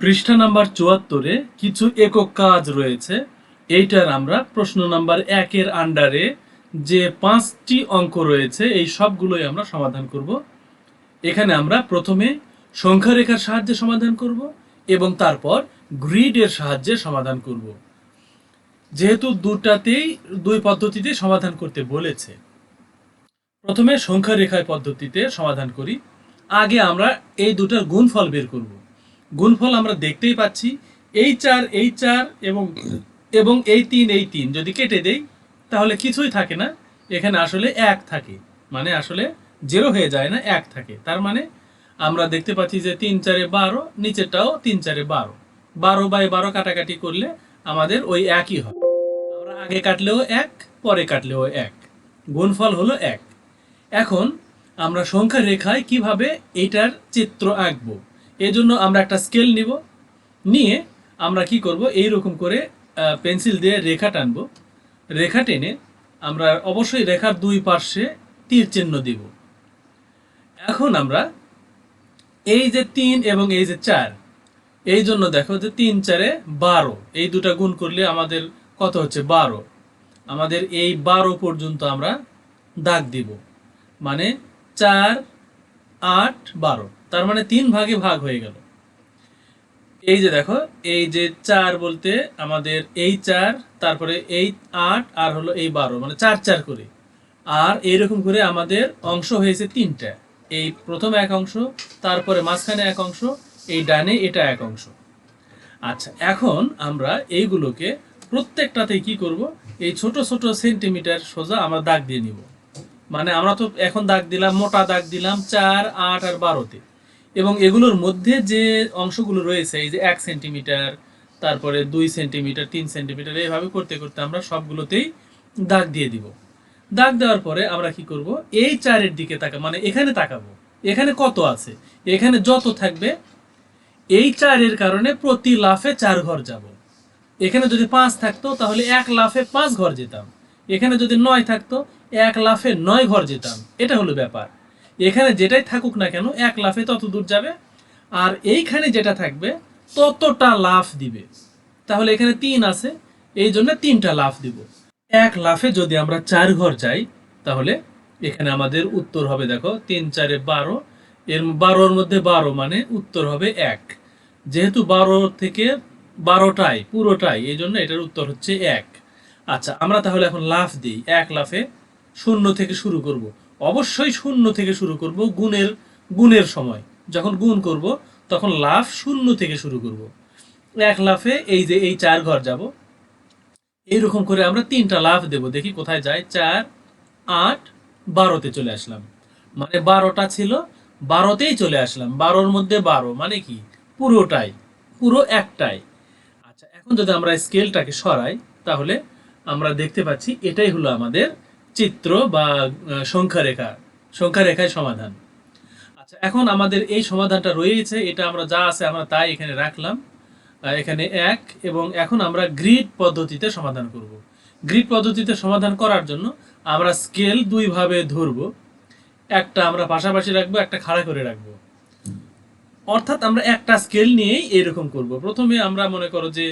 পৃষ্ঠা নাম্বার চুয়াত্তরে কিছু একক কাজ রয়েছে। এইটার আমরা প্রশ্ন নাম্বার একের আন্ডারে যে পাঁচটি অঙ্ক রয়েছে, এই সবগুলোই আমরা সমাধান করব। এখানে আমরা প্রথমে সংখ্যা রেখার সাহায্যে সমাধান করব এবং তারপর গ্রিডের সাহায্যে সমাধান করব। যেহেতু দুটাতেই, দুই পদ্ধতিতে সমাধান করতে বলেছে। প্রথমে সংখ্যা রেখায় পদ্ধতিতে সমাধান করি। আগে আমরা এই দুটার গুণফল বের করব। গুণফল আমরা দেখতেই পাচ্ছি। এই চার এই চার এবং এবং এই তিন এই তিন যদি কেটে দেই, তাহলে কিছুই থাকে না। এখানে আসলে এক থাকে। মানে আসলে জেরো হয়ে যায় না, এক থাকে। তার মানে আমরা দেখতে পাচ্ছি যে তিন চারে বারো, নিচেরটাও তিন চারে বারো। বারো বাই বারো কাটাকাটি করলে আমাদের ওই একই হয়। আমরা আগে কাটলেও এক, পরে কাটলেও এক। গুণফল হলো এক। এখন আমরা সংখ্যা রেখায় কীভাবে এটার চিত্র আঁকবো? এজন্য আমরা একটা স্কেল নিব। নিয়ে আমরা কি করব? এই রকম করে পেন্সিল দিয়ে রেখা টানবো। রেখা টেনে আমরা অবশ্যই রেখার দুই পার্শ্বে তীর চিহ্ন দিব। এখন আমরা এই যে তিন এবং এই যে চার, এই জন্য দেখো যে তিন, চারে বারো। এই দুটা গুণ করলে আমাদের কত হচ্ছে? বারো। আমাদের এই বারো পর্যন্ত আমরা দাগ দিব। মানে চার, আট, বারো। তার মানে তিন ভাগে ভাগ হয়ে গেল। এই যে দেখো, এই যে চার বলতে আমাদের এই চার, তারপরে এই আট, আর হলো এই বারো মানে চার চার করে। আর এইরকম করে আমাদের অংশ হয়েছে তিনটা। এই প্রথম এক অংশ, তারপরে মাঝখানে এক অংশ, এই ডানে এটা এক অংশ। আচ্ছা এখন আমরা এইগুলোকে প্রত্যেকটাতে কি করব? এই ছোট ছোট সেন্টিমিটার সোজা আমরা দাগ দিয়ে নিব। মানে আমরা তো এখন দাগ দিলাম, মোটা দাগ দিলাম, চার, আট আর বারোতে। এবং এগুলোর মধ্যে যে অংশগুলো রয়েছে, এই যে এক সেন্টিমিটার, তারপরে দুই সেন্টিমিটার, তিন সেন্টিমিটার এইভাবে করতে করতে আমরা সবগুলোতেই দাগ দিয়ে দিব। দাগ দেওয়ার পরে আমরা কি করব? এই চারের দিকে তাকা মানে এখানে তাকাবো। এখানে কত আছে? এখানে যত থাকবে, এই চারের কারণে প্রতি লাফে চার ঘর যাব। এখানে যদি পাঁচ থাকতো, তাহলে এক লাফে পাঁচ ঘর যেতাম। এখানে যদি নয় থাকতো, এক লাফে নয় ঘর যেতাম। এটা হলো ব্যাপার। এখানে যেটাই থাকুক না কেন, এক লাফে তত দূর যাবে, আর এইখানে যেটা থাকবে, ততটা লাফ দিবে। তাহলে এখানে তিন আছে, এই জন্য তিনটা লাফ দিব। এক লাফে যদি আমরা চার ঘর যাই, তাহলে এখানে আমাদের উত্তর হবে, দেখো, তিন, চারে বারো। এর বারোর মধ্যে বারো মানে উত্তর হবে এক। যেহেতু বারো থেকে বারোটাই, পুরোটাই, এই জন্য এটার উত্তর হচ্ছে এক। আচ্ছা আমরা তাহলে এখন লাফ দিই। এক লাফে শূন্য থেকে শুরু করব। অবশ্যই শূন্য থেকে শুরু করব গুণের গুণের সময়। যখন গুণ করব, তখন লাফ শূন্য থেকে শুরু করব। এক লাফে এই যে এই চার ঘর যাব। এইরকম করে আমরা তিনটা লাফ দেব। দেখি কোথায় যায়। চার, আট, বারোতে চলে আসলাম। মানে বারোটা ছিল, বারোতেই চলে আসলাম। বারোর মধ্যে বারো মানে কি? পুরোটাই, পুরো একটাই। আচ্ছা এখন যদি আমরা স্কেলটাকে সরাই, তাহলে আমরা দেখতে পাচ্ছি এটাই হলো আমাদের চিত্র বা আহ, সংখ্যা রেখা সংখ্যা রেখায় সমাধান। আচ্ছা এখন আমাদের এই সমাধানটা রয়েছে এটা আমরা যা আছে আমরা তাই এখানে রাখলাম। এখানে এক এবং এখন আমরা গ্রিড পদ্ধতিতে সমাধান করব। গ্রিড পদ্ধতিতে সমাধান করার জন্য আমরা স্কেল দুইভাবে ধরবো। একটা আমরা পাশাপাশি রাখব একটা খাড়া করে রাখব। অর্থাৎ আমরা একটা স্কেল নিয়েই এরকম করব। প্রথমে আমরা মনে করো যে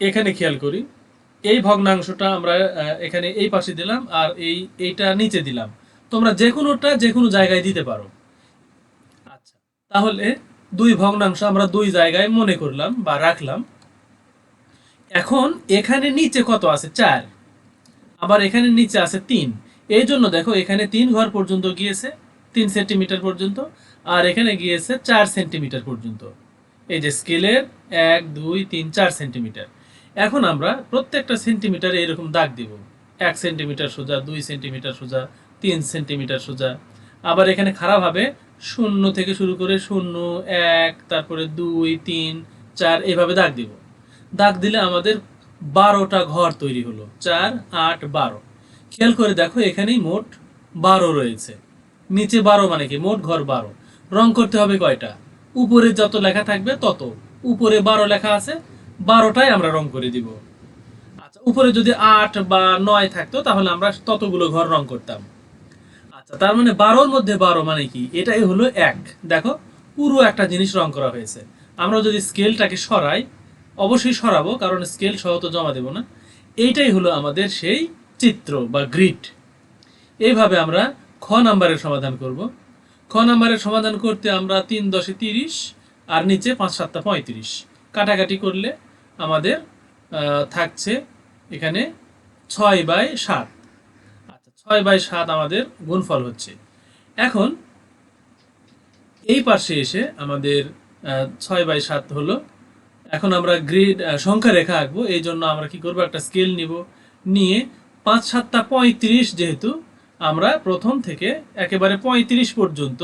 এখানে খেয়াল করি। এই ভগ্নাংশটা আমরা এখানে এই পাশে দিলাম আর এই, এইটা নিচে দিলাম। তোমরা যে কোনোটা যে কোনো জায়গায় দিতে পারো। আচ্ছা তাহলে দুই ভগ্নাংশ আমরা দুই জায়গায় মনে করলাম বা রাখলাম। এখন এখানে নিচে কত আছে? চার। আবার এখানে নিচে আছে তিন। এই জন্য দেখো, এখানে তিন ঘর পর্যন্ত গিয়েছে, তিন সেন্টিমিটার পর্যন্ত, আর এখানে গিয়েছে চার সেন্টিমিটার পর্যন্ত। এই যে স্কেলের এক, দুই, তিন, চার সেন্টিমিটার। এখন আমরা প্রত্যেকটা সেন্টিমিটারে এরকম দাগ দিব। এক সেন্টিমিটার সোজা, দুই সেন্টিমিটার সোজা, তিন সেন্টিমিটার সোজা। আবার এখানে খারাপ হবে, শূন্য থেকে শুরু করে শূন্য, এক, তারপরে দুই, তিন, চার, এভাবে দাগ দিব। দাগ দিলে আমাদের বারোটা ঘর তৈরি হলো। চার, আট, বারো। খেয়াল করে দেখো, এখানেই মোট বারো রয়েছে। নিচে বারো মানে কি? মোট ঘর বারো। রং করতে হবে কয়টা? উপরে যত লেখা থাকবে তত। উপরে বারো লেখা আছে বারোটাই আমরা রং করে দিব। আচ্ছা উপরে যদি আট বা নয় থাকতো, তাহলে আমরা ততগুলো ঘর রং করতাম। আচ্ছা তার মানে বারোর মধ্যে বারো মানে কি? এটাই হলো এক। দেখো, পুরো একটা জিনিস রং করা হয়েছে। আমরা যদি স্কেলটাকে সরাই, অবশ্যই সরাবো, কারণ স্কেল সহ তো জমা দেব না। এইটাই হলো আমাদের সেই চিত্র বা গ্রিড। এইভাবে আমরা খ নাম্বারের সমাধান করব। খ নাম্বারের সমাধান করতে আমরা তিন দশে তিরিশ, আর নিচে পাঁচ সাতটা পঁয়ত্রিশ। কাটাকাটি করলে আমাদের থাকছে এখানে ছয় বাই সাত। আচ্ছা ছয় বাই সাত আমাদের গুণফল হচ্ছে। এখন এই পাশে এসে আমাদের ছয় বাই সাত হলো। এখন আমরা গ্রিড সংখ্যা রেখা আঁকবো। এই জন্য আমরা কি করব? একটা স্কেল নিব। নিয়ে পাঁচ সাতটা পঁয়ত্রিশ যেহেতু, আমরা প্রথম থেকে একেবারে পঁয়ত্রিশ পর্যন্ত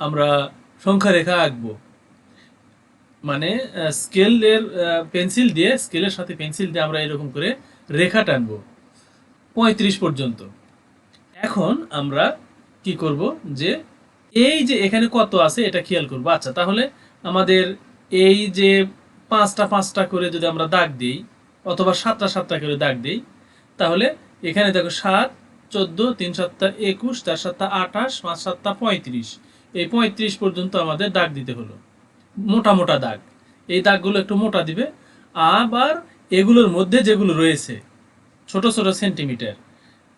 আমরা সংখ্যা রেখা আঁকবো। মানে স্কেলের পেন্সিল দিয়ে, স্কেলের সাথে পেন্সিল দিয়ে আমরা এরকম করে রেখা টানবো। পঁয়ত্রিশ পর্যন্ত। এখন আমরা কি করব যে, এই যে এখানে কত আছে, এটা খেয়াল করব। আচ্ছা তাহলে আমাদের এই যে পাঁচটা পাঁচটা করে যদি আমরা দাগ দিই, অথবা সাতটা সাতটা করে দাগ দিই, তাহলে এখানে দেখো সাত, চোদ্দ, তিন সাতটা একুশ, চার সাতটা আঠাশ, পাঁচ সাতটা পঁয়ত্রিশ। এই পঁয়ত্রিশ পর্যন্ত আমাদের দাগ দিতে হলো। মোটা মোটা দাগ। এই দাগগুলো একটু মোটা দিবে। আবার এগুলোর মধ্যে যেগুলো রয়েছে, ছোট ছোট সেন্টিমিটার,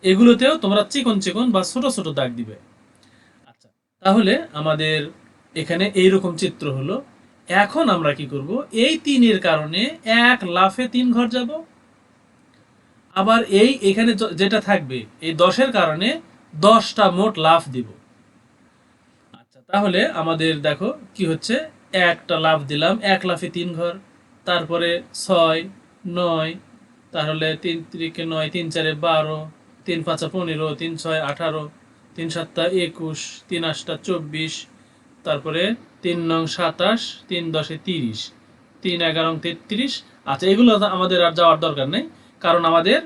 এগুলোতেও তোমরা চিকন চিকন বা ছোট ছোট দাগ দিবে। আচ্ছা তাহলে আমাদের এখানে এইরকম চিত্র হলো। এখন আমরা কি করব? এই তিনের কারণে এক লাফে তিন ঘর যাব। আবার এই এখানে যেটা থাকবে, এই দশের কারণে দশটা মোট লাফ দিব। আচ্ছা তাহলে আমাদের দেখো কি হচ্ছে? একটা লাফ দিলাম, এক লাফে তিন ঘর, তারপরে ছয়, নয়, তাহলে তিন তিরিকে নয়, তিন চারে বারো, তিন পাঁচা পনেরো, তিন ছয় আঠারো, তিন সাতটা একুশ, তিন আটটা চব্বিশ, তারপরে তিন নং সাতাশ, তিন দশে তিরিশ, তিন এগারো তেত্রিশ। আচ্ছা এগুলো আমাদের আর যাওয়ার দরকার নেই, কারণ আমাদের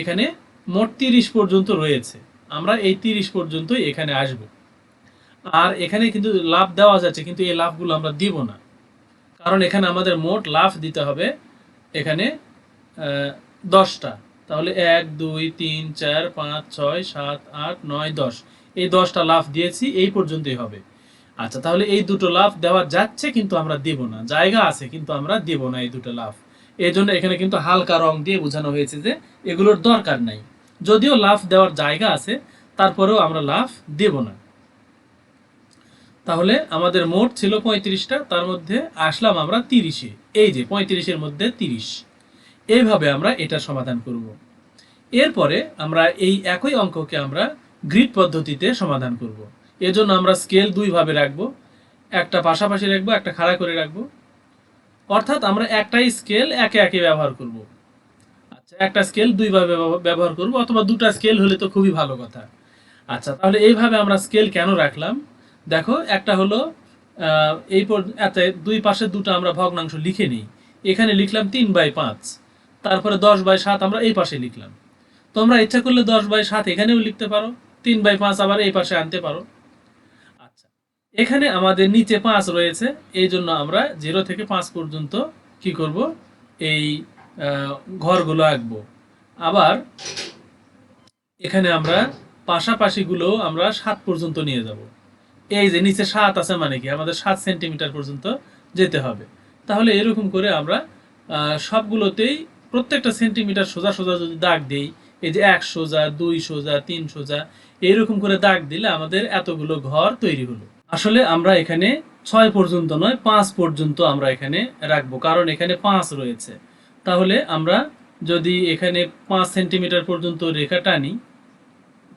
এখানে মোট তিরিশ পর্যন্ত রয়েছে। আমরা এই তিরিশ পর্যন্তই এখানে আসব। আর এখানে কিন্তু লাভ দেওয়া যাচ্ছে, কিন্তু এই লাভগুলো আমরা দিব না। কারণ এখানে আমাদের মোট লাভ দিতে হবে এখানে দশটা। তাহলে এক, দুই, তিন, চার, পাঁচ, ছয়, সাত, আট, নয়, দশ। এই দশটা লাভ দিয়েছি, এই পর্যন্তই হবে। আচ্ছা তাহলে এই দুটো লাভ দেওয়া যাচ্ছে কিন্তু আমরা দেব না। জায়গা আছে, কিন্তু আমরা দেব না এই দুটো লাভ। এই জন্য এখানে কিন্তু হালকা রং দিয়ে বোঝানো হয়েছে যে এগুলোর দরকার নাই। যদিও লাভ দেওয়ার জায়গা আছে, তারপরেও আমরা লাভ দেব না। তাহলে আমাদের মোট ছিল পঁয়ত্রিশটা, তার মধ্যে আসলাম আমরা তিরিশে। এই যে পঁয়ত্রিশের মধ্যে তিরিশ। এইভাবে আমরা এটা সমাধান করব। এরপরে আমরা এই একই অঙ্ককে আমরা গ্রিড পদ্ধতিতে সমাধান করব। এজন্য আমরা স্কেল দুইভাবে রাখব। একটা পাশাপাশি রাখব, একটা খাড়া করে রাখব। অর্থাৎ আমরা একটাই স্কেল একে একে ব্যবহার করব। আচ্ছা একটা স্কেল দুইভাবে ব্যব- ব্যবহার করব, অথবা দুটা স্কেল হলে তো খুবই ভালো কথা। আচ্ছা তাহলে এইভাবে আমরা স্কেল কেন রাখলাম? দেখো, একটা হলো এই এতে দুই পাশে দুটো আমরা ভগ্নাংশ লিখে নিই। এখানে লিখলাম তিন বাই পাঁচ। তারপরে দশ বাই সাত আমরা এই পাশে লিখলাম। তোমরা ইচ্ছা করলে দশ বাই সাত এখানেও লিখতে পারো, তিন বাই পাঁচ আবার এই পাশে আনতে পারো। আচ্ছা এখানে আমাদের নিচে পাঁচ রয়েছে, এই জন্য আমরা জিরো থেকে পাঁচ পর্যন্ত কি করব? এই ঘরগুলো আঁকবো। আবার এখানে আমরা পাশাপাশিগুলো আমরা সাত পর্যন্ত নিয়ে যাব। এই যে নিচে সাত আছে মানে কি? আমাদের সাত সেন্টিমিটার পর্যন্ত যেতে হবে। তাহলে এরকম করে আমরা সবগুলোতেই প্রত্যেকটা সেন্টিমিটার সোজা সোজা যদি দাগ দিই, এই যে এক সোজা, দুই সোজা, তিন সোজা, এইরকম করে দাগ দিলে আমাদের এতগুলো ঘর তৈরি হলো। আসলে আমরা এখানে ছয় পর্যন্ত নয়, পাঁচ পর্যন্ত আমরা এখানে রাখব, কারণ এখানে পাঁচ রয়েছে। তাহলে আমরা যদি এখানে পাঁচ সেন্টিমিটার পর্যন্ত রেখা টানি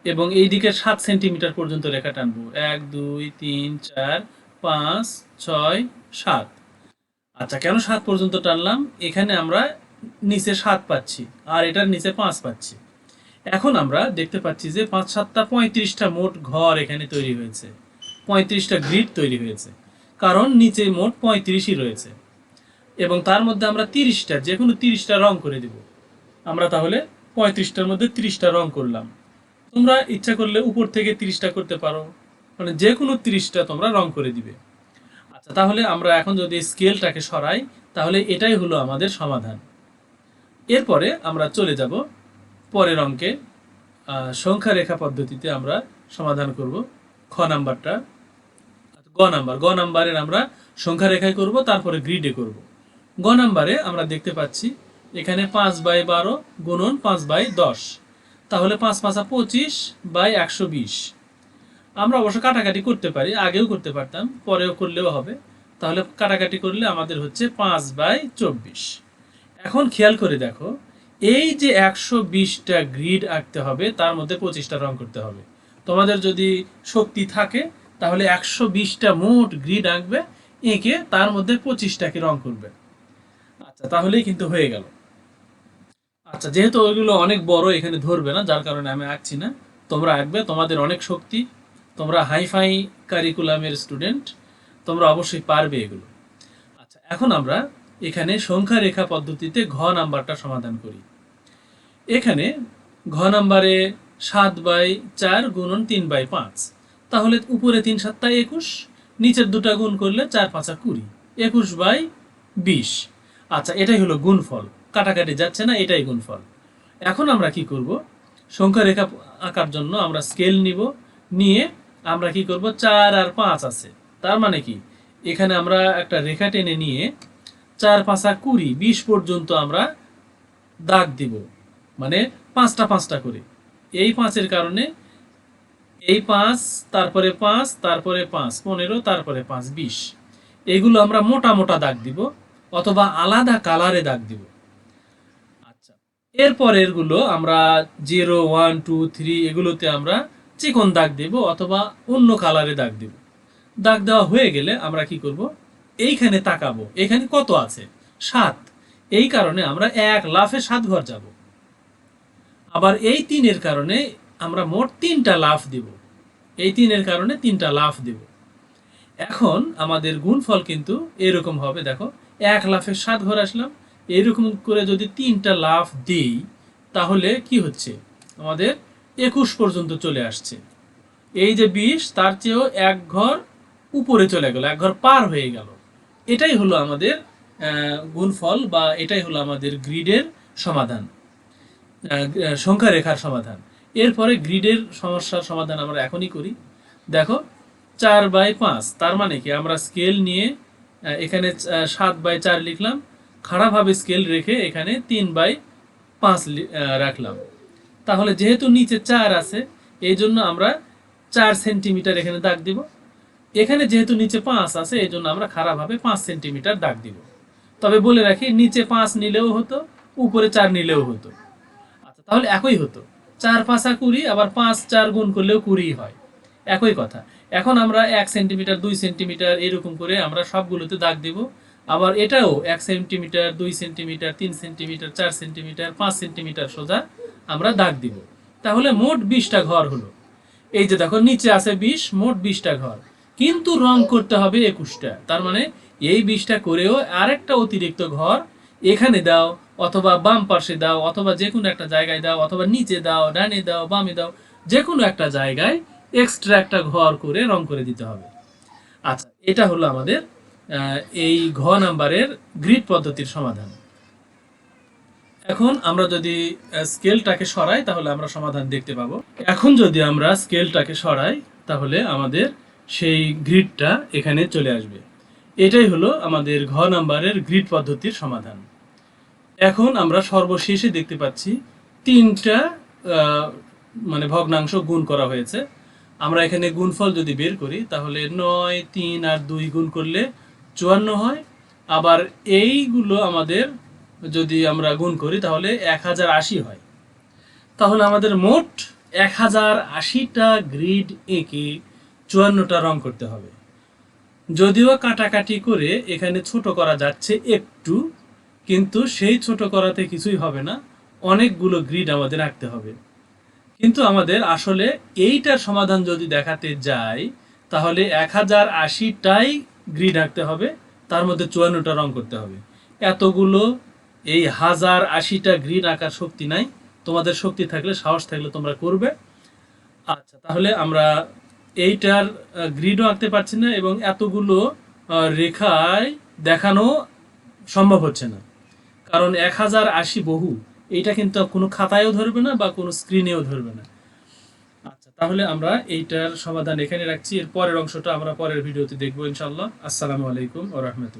এবং এই দিকে সাত সেন্টিমিটার পর্যন্ত রেখা টানবো। এক, দুই, তিন, চার, পাঁচ, ছয়, সাত। আচ্ছা কেন সাত পর্যন্ত টানলাম? এখানে আমরা নিচে সাত পাচ্ছি আর এটার নিচে পাঁচ পাচ্ছি। এখন আমরা দেখতে পাচ্ছি যে পাঁচ সাতটা পঁয়ত্রিশটা মোট ঘর এখানে তৈরি হয়েছে। পঁয়ত্রিশটা গ্রিড তৈরি হয়েছে। কারণ নিচে মোট পঁয়ত্রিশই রয়েছে। এবং তার মধ্যে আমরা তিরিশটা যে কোনো তিরিশটা রং করে দিব। আমরা তাহলে পঁয়ত্রিশটার মধ্যে তিরিশটা রং করলাম। তোমরা ইচ্ছা করলে উপর থেকে তিরিশটা করতে পারো। মানে যে কোনো তিরিশটা তোমরা রং করে দিবে। আচ্ছা তাহলে আমরা এখন যদি স্কেলটাকে সরাই তাহলে এটাই হলো আমাদের সমাধান। এরপরে আমরা চলে যাব পরের অঙ্কে। সংখ্যা রেখা পদ্ধতিতে আমরা সমাধান করব খ নাম্বারটা। আচ্ছা, গ গ নাম্বার। গ নাম্বারের আমরা সংখ্যা রেখায় করব তারপরে গ্রিডে করব। গ নাম্বারে আমরা দেখতে পাচ্ছি এখানে পাঁচ বাই বারো গুণন পাঁচ বাই দশ। তাহলে পাঁচ পাঁচা পঁচিশ বাই একশো বিশ। আমরা অবশ্য কাটাকাটি করতে পারি, আগেও করতে পারতাম, পরেও করলেও হবে। তাহলে কাটাকাটি করলে আমাদের হচ্ছে পাঁচ বাই চব্বিশ। এখন খেয়াল করে দেখো, এই যে একশো বিশটা গ্রিড আঁকতে হবে, তার মধ্যে পঁচিশটা রং করতে হবে। তোমাদের যদি শক্তি থাকে, তাহলে একশো বিশটা মোট গ্রিড আঁকবে, এঁকে তার মধ্যে পঁচিশটাকে রং করবে। আচ্ছা তাহলেই কিন্তু হয়ে গেল। আচ্ছা যেহেতু ওইগুলো অনেক বড় এখানে ধরবে না, যার কারণে আমি আঁকছি না, তোমরা আঁকবে, তোমাদের অনেক শক্তি, তোমরা হাইফাই কারিকুলামের স্টুডেন্ট, তোমরা অবশ্যই পারবে এগুলো। আচ্ছা এখন আমরা এখানে সংখ্যা রেখা পদ্ধতিতে ঘ নাম্বারটা সমাধান করি। এখানে ঘ নাম্বারে সাত বাই চার গুণন তিন বাই পাঁচ। তাহলে উপরে তিন সাতটা একুশ, নিচের দুটা গুণ করলে চার পাঁচা কুড়ি, একুশ বাই বিশ। আচ্ছা এটাই হলো গুণফল। কাটাকাটি যাচ্ছে না, এটাই গুণফল। এখন আমরা কি করব? সংখ্যা রেখা আঁকার জন্য আমরা স্কেল নিব, নিয়ে আমরা কি করব? চার আর পাঁচ আছে। তার মানে কি? এখানে আমরা একটা রেখা টেনে নিয়ে চার, পাঁচা কুড়ি, বিশ পর্যন্ত আমরা দাগ দিব। মানে পাঁচটা পাঁচটা করে। এই পাঁচের কারণে এই পাঁচ, তারপরে পাঁচ তারপরে পাঁচ, পনেরো, তারপরে পাঁচ, বিশ। এগুলো আমরা মোটা মোটা দাগ দিব, অথবা আলাদা কালারে দাগ দিব। এরপর এরগুলো আমরা জিরো, ওয়ান, টু, থ্রি এগুলোতে আমরা চিকন দাগ দেব অথবা অন্য কালারে দাগ দেব। দাগ দেওয়া হয়ে গেলে আমরা কি করব? এইখানে তাকাবো। এখানে কত আছে? সাত। এই কারণে আমরা এক লাফে সাত ঘর যাব। আবার এই তিনের কারণে আমরা মোট তিনটা লাফ দিব। এই তিনের কারণে তিনটা লাফ দিব। এখন আমাদের গুণফল কিন্তু এরকম হবে। দেখো, এক লাফে সাত ঘর আসলাম এরকম করে যদি তিনটা লাফ দিই, তাহলে কি হচ্ছে? আমাদের একুশ পর্যন্ত চলে আসছে। এই যে বিশ, তার চেয়েও এক ঘর উপরে চলে গেল, এক ঘর পার হয়ে গেল। এটাই হলো আমাদের গুণফল বা এটাই হলো আমাদের গ্রিডের সমাধান সংখ্যা রেখার সমাধান। এরপরে গ্রিডের সমস্যার সমাধান আমরা এখনই করি। দেখো, চার বাই পাঁচ, তার মানে কি? আমরা স্কেল নিয়ে এখানে সাত বাই চার লিখলাম খাড়াভাবে স্কেল রেখে এখানে তিন বাই পাঁচ রাখলাম। তাহলে যেহেতু নিচে চার আছে, এই জন্য আমরা চার সেন্টিমিটার এখানে দাগ দিব। এখানে যেহেতু নিচে পাঁচ আছে, এই জন্য আমরা খারাপভাবে পাঁচ সেন্টিমিটার দাগ দিব। তবে বলে রাখি, নিচে পাঁচ নিলেও হতো, উপরে চার নিলেও হতো। আচ্ছা তাহলে একই হতো। চার পাঁচা কুড়ি, আবার পাঁচ চার গুণ করলেও কুড়ি হয়। একই কথা। এখন আমরা এক সেন্টিমিটার দুই সেন্টিমিটার এরকম করে আমরা সবগুলোতে দাগ দিব। আবার এটাও এক সেন্টিমিটার, দুই সেন্টিমিটার, তিন সেন্টিমিটার, চার সেন্টিমিটার, পাঁচ সেন্টিমিটার সোজা আমরা দাগ দিব। তাহলে মোট বিশটা ঘর হলো। এই যে দেখো, নিচে আছে বিশ, মোট বিশটা ঘর। কিন্তু রং করতে হবে একুশটা। তার মানে এই বিশটা করেও আরেকটা অতিরিক্ত ঘর এখানে দাও, অথবা বাম পাশে দাও, অথবা যে কোনো একটা জায়গায় দাও, অথবা নিচে দাও, ডানে দাও, বামে দাও, যে কোনো একটা জায়গায় এক্সট্রা একটা ঘর করে রং করে দিতে হবে। আচ্ছা এটা হলো আমাদের এই ঘ নাম্বারের গ্রিড পদ্ধতির সমাধান। এখন আমরা যদি স্কেলটাকে সরাই, তাহলে আমরা সমাধান দেখতে পাবো। এখন যদি আমরা স্কেলটাকে সরাই, তাহলে আমাদের সেই গ্রিডটা এখানে চলে আসবে। এটাই হলো আমাদের ঘ নাম্বারের গ্রিড পদ্ধতির সমাধান। এখন আমরা সর্বশেষে দেখতে পাচ্ছি, তিনটা মানে ভগ্নাংশ গুণ করা হয়েছে। আমরা এখানে গুণফল যদি বের করি, তাহলে নয়, তিন আর দুই গুণ করলে চুয়ান্ন হয়। আবার এইগুলো আমাদের যদি আমরা গুণ করি, তাহলে এক হাজার আশি হয়। তাহলে আমাদের মোট এক হাজার আশিটা গ্রিড এঁকে চুয়ান্নটা রং করতে হবে। যদিও কাটাকাটি করে এখানে ছোট করা যাচ্ছে একটু, কিন্তু সেই ছোট করাতে কিছুই হবে না। অনেকগুলো গ্রিড আমাদের আঁকতে হবে। কিন্তু আমাদের আসলে এইটার সমাধান যদি দেখাতে যাই, তাহলে এক হাজার আশিটাই গ্রিড আঁকতে হবে, তার মধ্যে চুয়ান্নটা রং করতে হবে। এতগুলো, এই হাজার আশিটা গ্রিড আঁকার শক্তি নাই, তোমাদের শক্তি থাকলে, সাহস থাকলে তোমরা করবে। আচ্ছা তাহলে আমরা এইটার গ্রিডও আঁকতে পারছি না এবং এতগুলো রেখায় দেখানো সম্ভব হচ্ছে না। কারণ এক হাজার আশি বহু, এইটা কিন্তু কোনো খাতায়ও ধরবে না বা কোনো স্ক্রিনেও ধরবে না। তাহলে আমরা এইটার সমাধান এখানে রাখছি। এর পরের অংশটা আমরা পরের ভিডিওতে দেখব ইনশাল্লাহ আসসালামু আলাইকুম ও রহমতুল্লাহ।